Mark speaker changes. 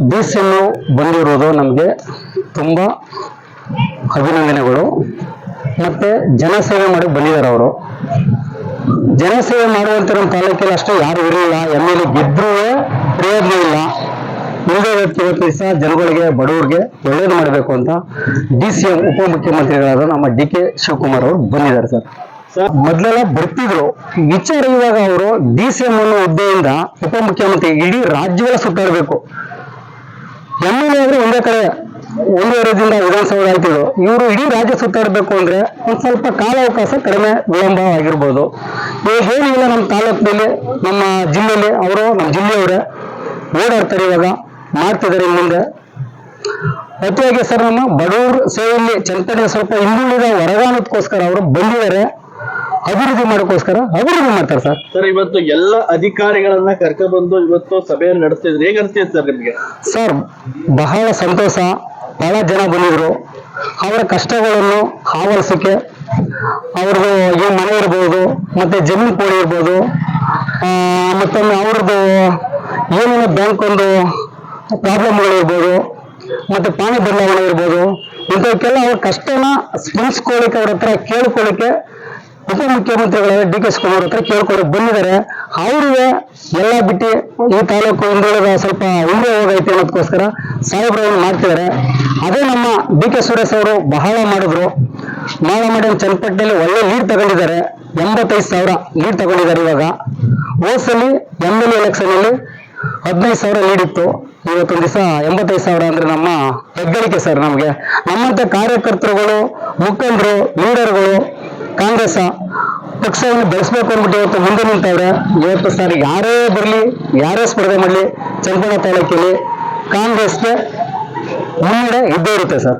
Speaker 1: D C M ಬಂದಿರೋದು ನಮಗೆ ತುಂಬ ಅಭಿನಂದನೆಗಳು. ಮತ್ತು ಜನಸೇವೆ ಮಾಡಿ ಬಂದಿದ್ದಾರೆ ಅವರು. ಜನಸೇವೆ ಮಾಡುವಂಥ ನಮ್ಮ ತಾಲೂಕಲ್ಲಿ ಅಷ್ಟೇ ಯಾರು ಇರಲಿಲ್ಲ. ಎಂ ಎಲ್ ಎ ಗೆದ್ರೂ ಪ್ರಯೋಜನ ಇಲ್ಲ. ದಿವಸ ಜನಗಳಿಗೆ ಬಡವರಿಗೆ ಒಳ್ಳೇದು ಮಾಡಬೇಕು ಅಂತ ಡಿ ಸಿ ಎಂ ಉಪಮುಖ್ಯಮಂತ್ರಿಗಳಾದ ನಮ್ಮ ಡಿ ಕೆ ಶಿವಕುಮಾರ್ ಅವರು ಬಂದಿದ್ದಾರೆ ಸರ್.
Speaker 2: ಸರ್.
Speaker 1: ಮೊದಲೆಲ್ಲ ಬರ್ತಿದ್ರು. ವಿಚಾರ ಇವಾಗ ಅವರು ಡಿ ಸಿ ಎಂ ಅನ್ನೋ ಹುದ್ದೆಯಿಂದ ಉಪಮುಖ್ಯಮಂತ್ರಿ ಇಡೀ ರಾಜ್ಯಗಳ ಸುತ್ತಾಡಬೇಕು. ಎಂ ಎಲ್ ಎ ಆದ್ರೆ ಒಂದೇ ಕಡೆ ಒಂದೂವರೆ ದಿನ ವಿಧಾನಸೌಧ ಆಯ್ತಿದ್ರು ಇವರು ಇಡೀ ರಾಜ್ಯ ಸುತ್ತಾಡಬೇಕು ಅಂದ್ರೆ ಒಂದ್ ಸ್ವಲ್ಪ ಕಾಲಾವಕಾಶ ಕಡಿಮೆ ವಿಳಂಬ ಆಗಿರ್ಬೋದು. ಇವಾಗ ಏನಿಲ್ಲ ನಮ್ಮ ತಾಲೂಕಿನಲ್ಲಿ, ನಮ್ಮ ಜಿಲ್ಲೆಯಲ್ಲಿ, ಅವರು ನಮ್ಮ ಜಿಲ್ಲೆಯವರೇ ಓಡಾಡ್ತಾರೆ ಇವಾಗ, ಮಾಡ್ತಿದ್ದಾರೆ ಮುಂದೆ ಅತಿಯಾಗಿ ಸರ್ ನಮ್ಮ ಬಡವರು ಸೇವೆಯಲ್ಲಿ ಚಂತನೆ ಸ್ವಲ್ಪ ಹಿಂದುಳಿದ ವರದಾನಕ್ಕೋಸ್ಕರ ಅವರು ಬಂದಿದ್ದಾರೆ. ಅಭಿವೃದ್ಧಿ ಮಾಡೋಕ್ಕೋಸ್ಕರ ಅಭಿವೃದ್ಧಿ ಮಾಡ್ತಾರೆ ಸರ್.
Speaker 2: ಸರ್ ಇವತ್ತು ಎಲ್ಲ ಅಧಿಕಾರಿಗಳನ್ನ ಕರ್ಕೊಂಡ್ಬಂದು ಇವತ್ತು ಸಭೆಯನ್ನು ನಡೆಸ್ತಿದ್ರು. ಹೇಗೆ ಅನಿಸ್ತಿದೆ ಸರ್ ನಿಮಗೆ?
Speaker 1: ಸರ್ ಬಹಳ ಸಂತೋಷ. ಬಹಳ ಜನ ಬಂದಿದ್ರು. ಅವರ ಕಷ್ಟಗಳನ್ನು ಆವರಿಸಕ್ಕೆ ಅವ್ರದ್ದು ಈ ಮನೆ ಇರ್ಬೋದು ಮತ್ತೆ ಜಮೀನು ಕೋಳಿ ಇರ್ಬೋದು ಮತ್ತೊಮ್ಮೆ ಅವ್ರದ್ದು ಏನೇನು ಬ್ಯಾಂಕ್ ಒಂದು ಪ್ರಾಬ್ಲಮ್ಗಳು ಇರ್ಬೋದು ಮತ್ತೆ ಪಾಣಿ ಬದಲಾವಣೆ ಇರ್ಬೋದು ಇಂಥವಕ್ಕೆಲ್ಲ ಅವ್ರ ಕಷ್ಟನ ಸ್ಮರಿಸ್ಕೊಳ್ಳಿಕ್ಕೆ ಅವ್ರ ಹತ್ರ ಕೇಳ್ಕೊಳ್ಳಿಕ್ಕೆ ಉಪಮುಖ್ಯಮಂತ್ರಿಗಳಾದ ಡಿ ಕೆ ಶಿವಕುಮಾರ್ ಹತ್ರ ಕೇಳ್ಕೊಳಕ್ ಬಂದಿದ್ದಾರೆ. ಅವ್ರಿಗೆ ಎಲ್ಲ ಬಿಟ್ಟು ಈ ತಾಲೂಕು ಹಿಂದುಳಿದ ಸ್ವಲ್ಪ ಹಿಂದೆ ಹೋಗೈತೆ ಅನ್ನೋದಕ್ಕೋಸ್ಕರ ಸಾಹೇಬ್ರವನ್ನು ಮಾಡ್ತಿದ್ದಾರೆ. ಅದೇ ನಮ್ಮ ಡಿ ಕೆ ಸುರೇಶ್ ಅವರು ಬಹಳ ಮಾಡಿದ್ರು. ಮಾಡ ಮಾಡಿ ಚನ್ನಪಟ್ಟಣದಲ್ಲಿ ಒಳ್ಳೆ ಲೀಡ್ ತಗೊಂಡಿದ್ದಾರೆ. ಎಂಬತ್ತೈದು ಸಾವಿರ ಲೀಡ್ ತಗೊಂಡಿದ್ದಾರೆ ಇವಾಗ. ಹೋದ್ಸಲಿ ಎಂ ಎಲ್ ಎಲೆಕ್ಷನ್ ಅಲ್ಲಿ ಹದಿನೈದು ಸಾವಿರ ನೀಡಿತ್ತು ಇವತ್ತೊಂದು ದಿವಸ ಎಂಬತ್ತೈದು ಸಾವಿರ ಅಂದ್ರೆ ನಮ್ಮ ಹೆಗ್ಗಳಿಕೆ ಸರ್ ನಮಗೆ. ನಮ್ಮಂತ ಕಾರ್ಯಕರ್ತರುಗಳು, ಮುಖಂಡರು ಲೀಡರ್ಗಳು ಕಾಂಗ್ರೆಸ್ ಪಕ್ಷವನ್ನು ಬೆಳೆಸ್ಬೇಕು ಅಂದ್ಬಿಟ್ಟು ಇವತ್ತು ಮುಂದೆ ನಿಂತವ್ರೆ ಇವತ್ತು ಸರ್ ಯಾರೇ ಬರಲಿ, ಯಾರೇ ಸ್ಪರ್ಧೆ ಮಾಡಲಿ ಚನ್ನಪಟ್ಟಣ ತಾಲೂಕಲ್ಲಿ ಕಾಂಗ್ರೆಸ್ಗೆ ಮುನ್ನಡೆ ಇದ್ದೇ ಇರುತ್ತೆ ಸರ್.